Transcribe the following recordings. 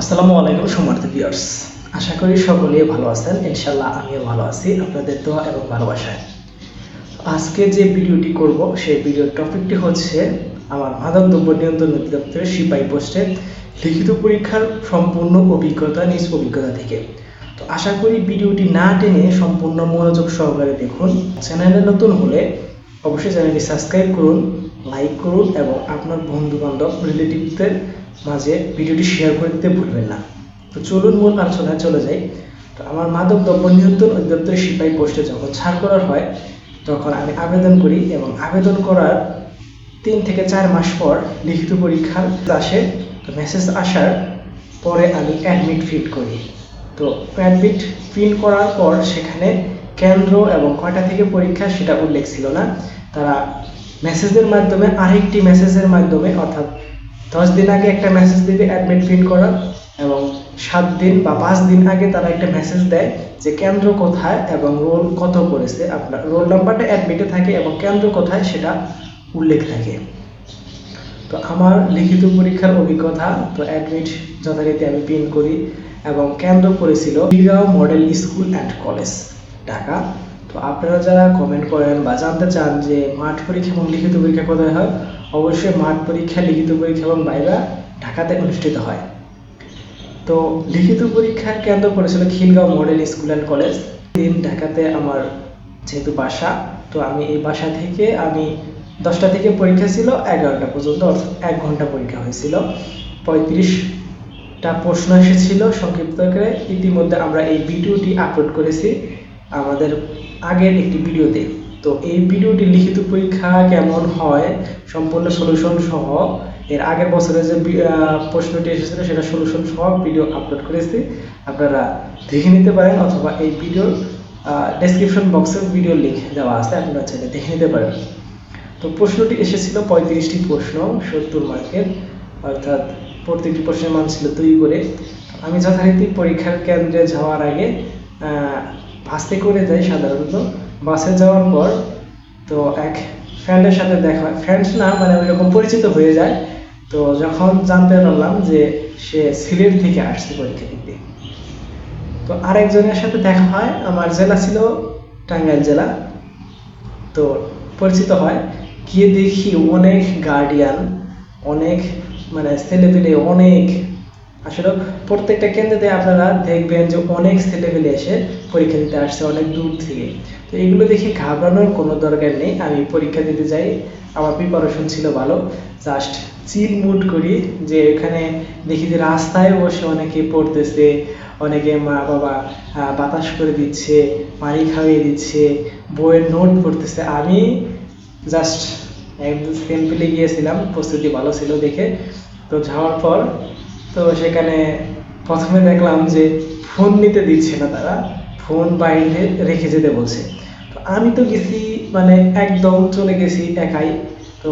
আসসালামু আলাইকুম সম্মানিত ভিউয়ার্স। আশা করি সকলেই ভালো আছেন। ইনশাল্লাহ আমিও ভালো আছি। আপনাদের দোয়া এবং ভালোবাসায়। আজকে যে ভিডিওটি করব, সেই ভিডিওর টপিকটি হচ্ছে আমার মাদক দ্রব্য নিয়ন্ত্রণ অধিদপ্তরের সিপাহী পোস্টে লিখিত পরীক্ষার সম্পূর্ণ অভিজ্ঞতা, নিজ অভিজ্ঞতা থেকে। তো আশা করি ভিডিওটি না টেনে সম্পূর্ণ মনোযোগ সহকারে দেখুন। চ্যানেলে নতুন হলে অবশ্যই চ্যানেলটি সাবস্ক্রাইব করুন, লাইক করুন এবং আপনার বন্ধু বান্ধব রিলেটিভদের মাঝে ভিডিওটি শেয়ার করে দিতে ভুলবেন না। তো চলুন মূল আলোচনায় চলে যাই। তো আমার মাদক দ্রব্য নিয়ন্ত্রণ অধিদপ্তরের সিপাহী পোস্টে যখন ছাড় করার হয়, তখন আমি আবেদন করি এবং আবেদন করার তিন থেকে চার মাস পর লিখিত পরীক্ষার আসে। তো মেসেজ আসার পরে আমি অ্যাডমিট ফিট করি। তো অ্যাডমিট ফিল করার পর সেখানে কেন্দ্র এবং কয়টা থেকে পরীক্ষা সেটা উল্লেখ ছিল না। তারা মেসেজের মাধ্যমে আরেকটি মেসেজের মাধ্যমে অর্থাৎ দশ দিন আগে একটা মেসেজ দিবে অ্যাডমিট ফিল করার এবং সাত দিন বা পাঁচ দিন আগে তারা একটা মেসেজ দেয় যে, কেন্দ্র কোথায় এবং রোল কত করেছে? আপনার রোল নাম্বারটা অ্যাডমিটে থাকে এবং কেন্দ্র কোথায় সেটা উল্লেখ থাকে। তো আমার লিখিত পরীক্ষার অভিজ্ঞতা, তো অ্যাডমিট যথারীতি আমি পিন করি এবং কেন্দ্র করেছিল বিগাঁও model school and college Dhaka. তো আপনারা যারা কমেন্ট করেন বা জানতে চান যে মাঠ পরীক্ষা এবং লিখিত পরীক্ষা কোথায় হয়, অবশ্যই মাঠ পরীক্ষা, লিখিত পরীক্ষা এবং বাইরা ঢাকাতে অনুষ্ঠিত হয়। তো লিখিত পরীক্ষার কেন্দ্র করেছিল Khilgaon model school and college দিন ঢাকাতে আমার যেহেতু বাসা, তো আমি এই বাসা থেকে আমি দশটা থেকে পরীক্ষা ছিল, এগারোটা পর্যন্ত, অর্থাৎ এক ঘণ্টা পরীক্ষা হয়েছিল। পঁয়ত্রিশটা প্রশ্ন এসেছিল সংক্ষিপ্ত করে ইতিমধ্যে আমরা এই ভিডিওটি আপলোড করেছি। আমাদের আগের একটি ভিডিওতে। তো এই ভিডিওটি লিখিত পরীক্ষা কেমন হয়, সম্পূর্ণ সলিউশন সহ, এর আগের বছরে যে প্রশ্নটি এসেছিল সেটা সলিউশন সহ ভিডিও আপলোড করেছি। আপনারা দেখে নিতে পারেন অথবা এই ভিডিওর ডেসক্রিপশন বক্সে ভিডিও লিঙ্ক দেওয়া আছে, আপনারা চাইলে দেখে নিতে পারেন। তো প্রশ্নটি এসেছিল পঁয়ত্রিশটি প্রশ্ন, সত্তর মার্কের, অর্থাৎ প্রত্যেকটি প্রশ্নের মান ছিল দুই করে। আমি যথারীতি পরীক্ষার কেন্দ্রে যাওয়ার আগে বাসে করে যাই সাধারণত। বাসে যাওয়ার পর তো এক ফ্রেন্ডের সাথে দেখা হয়। ফ্রেন্ডস না মানে ওইরকম পরিচিত হয়ে যায়। তো যখন জানতে পারলাম যে সে সিলেট থেকে আসছে পরীক্ষা দিতে। তো আরেকজনের সাথে দেখা হয়। আমার জেলা ছিল টাঙ্গাইল জেলা। তো পরিচিত হয়। গিয়ে দেখি অনেক গার্ডিয়ান অনেক মানে ছেলেপেলে, অনেক আসলে প্রত্যেকটা কেন্দ্রে আপনারা দেখবেন যে অনেক ছেলেপেলে এসে পরীক্ষা দিতে আসছে অনেক দূর থেকে। তো এগুলো দেখে ঘাবড়ানোর কোনো দরকার নেই। আমি পরীক্ষা দিতে যাই। আমার প্রিপারেশন ছিল ভালো। জাস্ট চিল মুড করি যে এখানে দেখি যে রাস্তায় বসে অনেকে পড়তেছে, অনেকে মা বাবা বাতাস করে দিচ্ছে, পানি খাইয়ে দিচ্ছে, বইয়ের নোট পড়তেছে। আমি জাস্ট একদম সিম্পলি গিয়েছিলাম। প্রস্তুতি ভালো ছিল দেখে। তো যাওয়ার পর তো সেখানে প্রথমে দেখলাম যে ফোন নিতে দিচ্ছে না তারা ফোন বাইরে রেখে যেতে বলছে। তো আমি তো গেছি মানে একদম চলে গেছি একাই। তো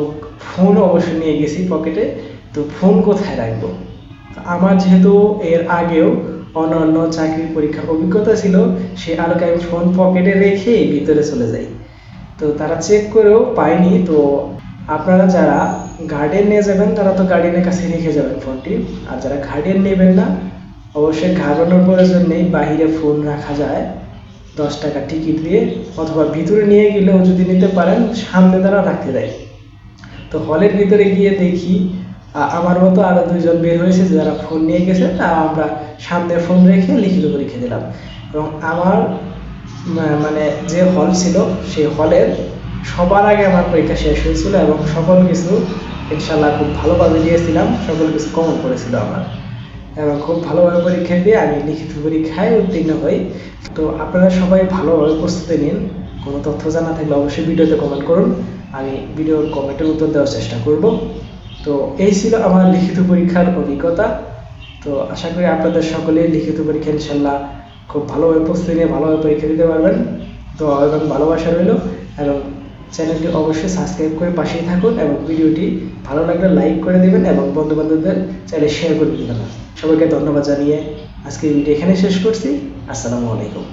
ফোন অবশ্যই নিয়ে গেছি পকেটে তো ফোন কোথায় রাখব? তো আমার যেহেতু এর আগেও অন্যান্য চাকরির পরীক্ষার অভিজ্ঞতা ছিল, সে আলোকে আমি ফোন পকেটে রেখে ভিতরে চলে যাই। তো তারা চেক করেও পায়নি। তো আপনারা যারা গার্ডেন নিয়ে যাবেন, তারা তো গার্ডেনের কাছে রেখে যাবেন ফোনটি। আর যারা গার্ডেন নেবেন না, অবশ্যই ঘাবড়ানোর প্রয়োজন নেই, বাহিরে ফোন রাখা যায় দশ টাকা টিকিট দিয়ে, অথবা ভিতরে নিয়ে গেলেও যদি নিতে পারেন, সামনে তারা রাখতে দেয়। তো হলের ভিতরে গিয়ে দেখি আমার মতো আরও দুইজন বের হয়েছে যারা ফোন নিয়ে গেছে, তা আমরা সামনে ফোন রেখে লিখিত পরীক্ষা দিলাম। এবং আমার মানে যে হল ছিল, সেই হলের সবার আগে আমার পরীক্ষা শেষ হয়েছিল এবং সকল কিছু ইনশাল্লাহ খুব ভালোভাবে দিয়েছিলাম, সকল কিছু কমন করেছিল আমার। এবং খুব ভালোভাবে পরীক্ষা দিয়ে আমি লিখিত পরীক্ষায় উত্তীর্ণ হই। তো আপনারা সবাই ভালোভাবে প্রস্তুতি নিন। কোনো তথ্য জানা থাকলে অবশ্যই ভিডিওতে কমেন্ট করুন। আমি ভিডিওর কমেন্টের উত্তর দেওয়ার চেষ্টা করব। তো এই ছিল আমার লিখিত পরীক্ষার অভিজ্ঞতা। তো আশা করি আপনাদের সকলে লিখিত পরীক্ষা ইনশাল্লাহ খুব ভালোভাবে প্রস্তুতি নিয়ে ভালোভাবে পরীক্ষা দিতে পারবেন। তো এবং ভালোবাসা রইল। এবং চ্যানেলটি অবশ্যই সাবস্ক্রাইব করে পাশেই থাকুন এবং ভিডিওটি ভালো লাগলে লাইক করে দেবেন এবং বন্ধু বান্ধবদের চাইলে শেয়ার করে দেবেন। সবাইকে ধন্যবাদ জানিয়ে আজকে ভিডিও এখানে শেষ করছি। আসসালামু আলাইকুম।